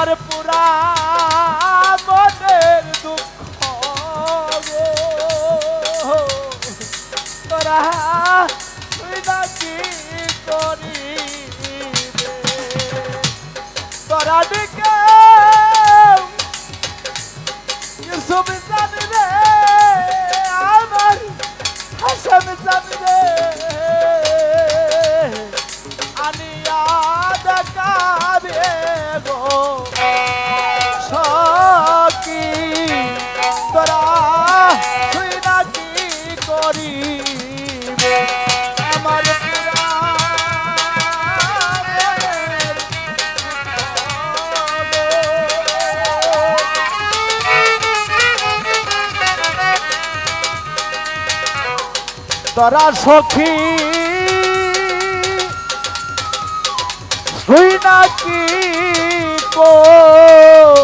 আমার পুরা মনের দুঃখ। তোরা তুই নাকি করিবে তোরা দিকে ইউসুফ জানি রে আমার হাসান তোরা সখী তুই নাকি করিবে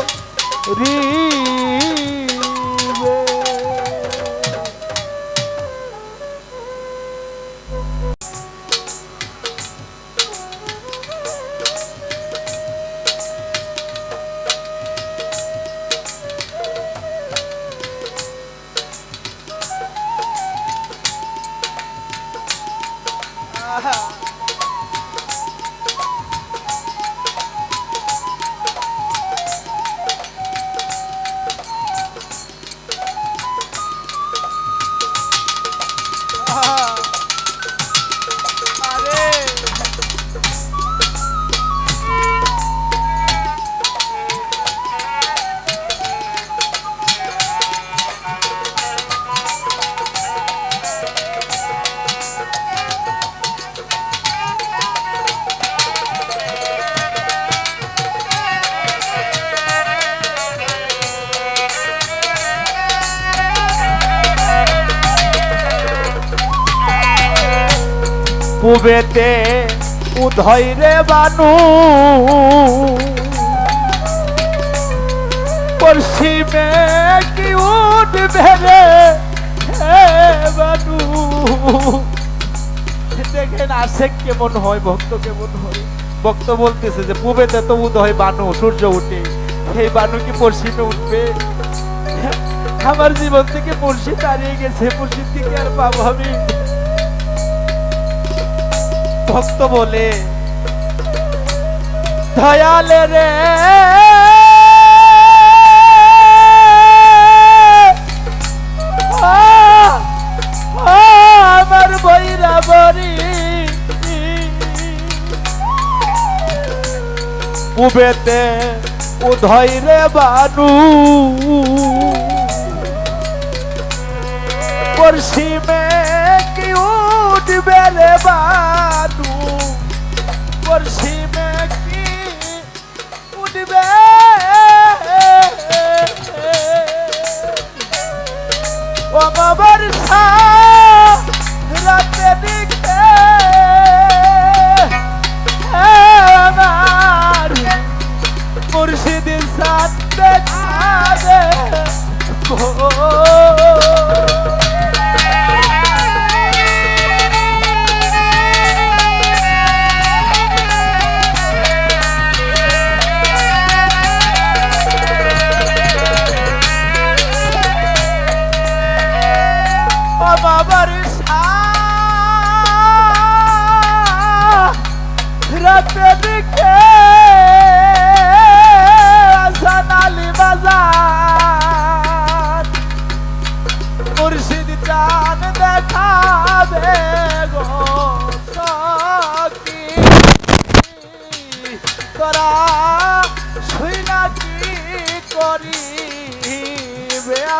পুবেতে উধয় রে বানু। পশ্চিমে কি উঠবে রে বানু? দেখেন আশেক কেমন হয়, ভক্ত কেমন হয়? ভক্ত বলতেছে যে, পূবেতে তো উদয় বানু, সূর্য উঠে। সেই বানু, কি পশ্চিমে উঠবে? আমার জীবন থেকে পশ্চিম দাঁড়িয়ে গেছে পশ্চিম থেকে আর পাবো আমি। ভক্ত বলে দয়ালে রে আমার বইরা বরি উবেতে উধয় রে বানু পশ্চিমে উঠবে রে বানু পশ্চিমে কি উঠবে? ও বাবার রাতে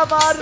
আমার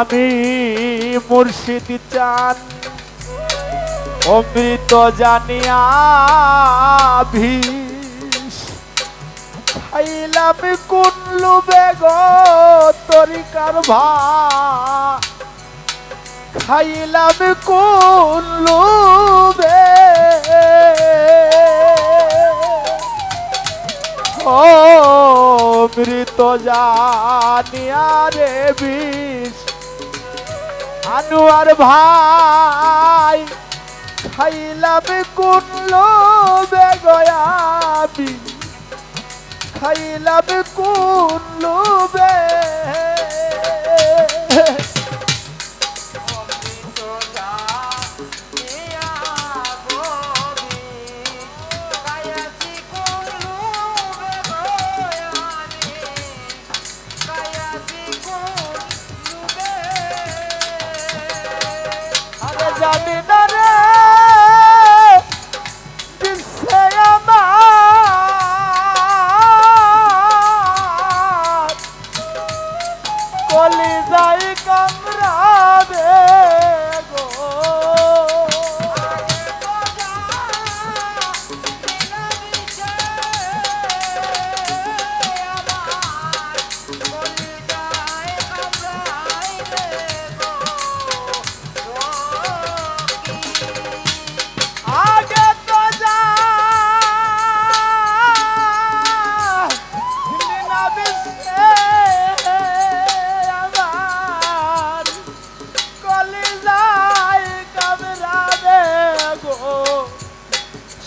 আমি মুর্শিদ চান। অমৃত জানিয়া খাইলাম কুনলু বেগ তরিকার ভা খাইলাম কুনলু বে ও মৃত জানিয়া রে বিষ। আনুয়ার ভাই খাইলাম কুনলো বেগয়াবি খাইলাম কুনলো বে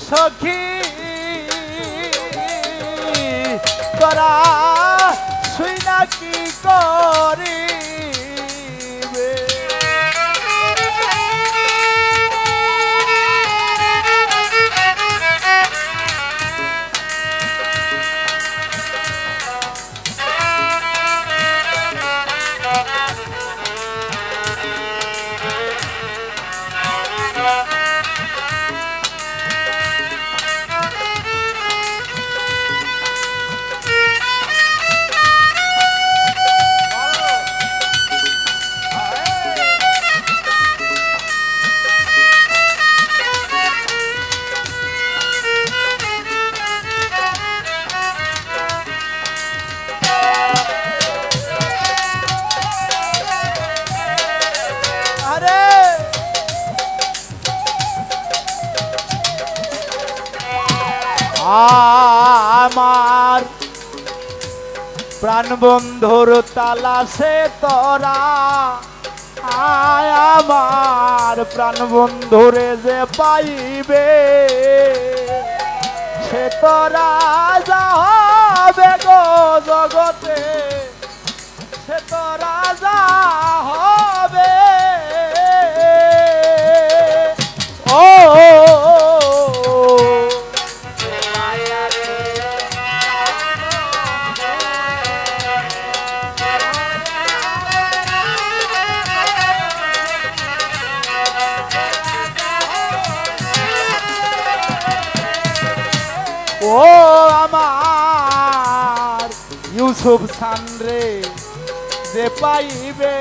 সখী করা শুই না কি করিবে আমার প্রাণবন্ধুর তালাশে তোরা। আয় আমার প্রাণবন্ধুরে যে পাইবে, সে তোরা যাবে গো জগতে। সে তো রাজা হবে ও আমার ইউসুফ সানরে যে পাইবে।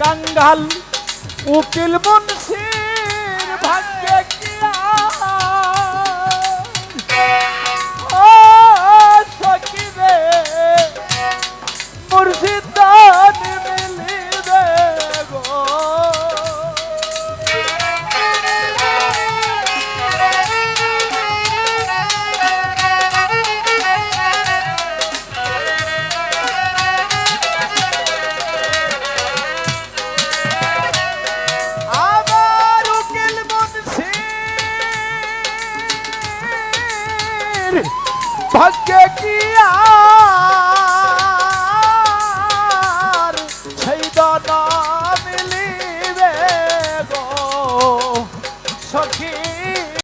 কাঙ্গাল উকিল মুন্সির ভাগ্যে মুন্সির ভাগ্যে কি